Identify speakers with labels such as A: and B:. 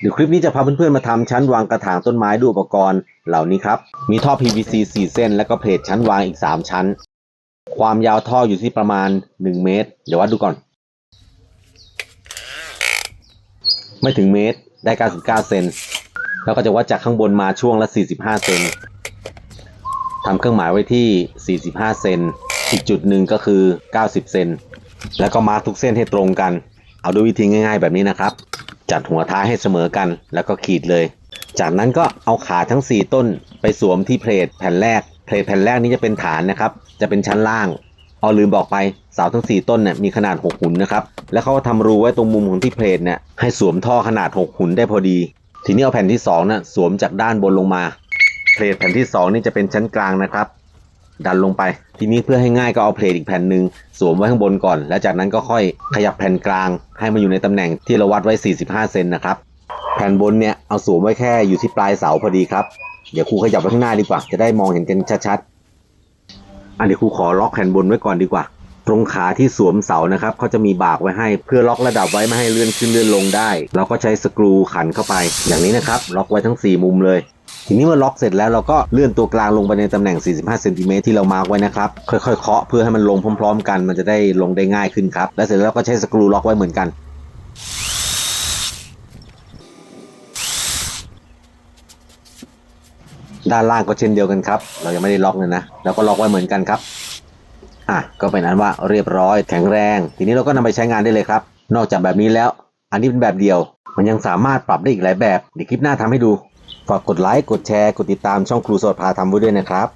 A: เดี๋ยวคลิปนี้จะพาเพื่อนๆมาทำชั้นวางกระถางต้นไม้ด้วยอุปกรณ์เหล่านี้ครับ มีท่อ PVC 4 เส้น แล้วก็เพลทชั้นวางอีก 3 ชั้น ความยาวท่ออยู่ที่ประมาณ 1 เมตร เดี๋ยววัดดูก่อน ไม่ถึงเมตรได้ 99 เซนแล้วก็จะวัดจากข้างบนมาช่วงละ 45 เซนทำเครื่องหมายไว้ที่ 45 เซนอีกจุดหนึ่งก็คือ 90 เซนแล้วก็มาร์กทุกเส้นให้ตรงกัน เอาด้วยวิธีง่าย ๆ แบบนี้นะครับ จัดหัวท้ายให้เสมอกันแล้วก็ขีดเลย จากนั้นก็เอาขาทั้ง 4 ต้นไปสวมที่เพลทแผ่นแรก เพลทแผ่นแรกนี้จะเป็นฐานนะครับ จะเป็นชั้นล่างเอาลืมบอกไปเสาทั้ง 4 ต้นเนี่ยมีขนาด 6 หุ่นนะครับ แล้วเขาก็ทำรูไว้ตรงมุมของที่เพลทเนี่ยให้สวมท่อขนาด 6 หุ่นได้พอดี ทีนี้เอาแผ่นที่2น่ะสวมจากด้านบนลงมา เพลทแผ่นที่ 2 นี่จะเป็นชั้นกลางนะครับ ดันลงไป ทีนี้เพื่อให้ง่ายก็เอาเพลทอีกแผ่นหนึ่งสวมไว้ข้างบนก่อน แล้วจากนั้นก็ค่อยขยับแผ่นกลาง ให้มาอยู่ในตำแหน่งที่เราวัดไว้ 45 เซนนะครับ แผ่นบนเนี่ยเอาสวมไว้แค่อยู่ที่ปลายเสาพอดีครับ เดี๋ยวครูขยับไปข้างหน้าดีกว่า จะได้มองเห็นกันชัดๆ อันเดี๋ยวครูขอล็อกแผ่นบนไว้ก่อนดีกว่า ตรงขาที่สวมเสานะครับเขาจะมีบากไว้ให้เพื่อล็อกระดับไว้ไม่ให้เลื่อนขึ้นเลื่อนลงได้ เราก็ใช้สกรูขันเข้าไป อย่างนี้นะครับ ล็อกไว้ทั้ง 4 มุมเลย ทีนี้เมื่อล็อกเสร็จแล้วเราก็เลื่อนตัวกลางลงไปในตำแหน่ง 45 เซนติเมตรที่เรามาร์กไว้นะครับ ค่อยๆ เคาะเพื่อให้มันลงพร้อม ๆ กัน มันจะได้ลงได้ง่ายขึ้นครับ และเสร็จแล้วก็ใช้สกรูล็อกไว้เหมือนกันด้านล่างก็เช่นเดียวกันครับ เรายังไม่ได้ล็อกเลยนะ แล้วก็ล็อกไว้เหมือนกันครับ อะ ก็เป็นอันว่าเรียบร้อยแข็งแรง ทีนี้เราก็นำไปใช้งานได้เลยครับ นอกจากแบบนี้แล้ว อันนี้เป็นแบบเดียว มันยังสามารถปรับได้อีกหลายแบบเดี๋ยวคลิปหน้าทำให้ดู ฝากกดไลค์ กดแชร์ กดติดตามช่องครูสดพาทำไว้ด้วยนะครับ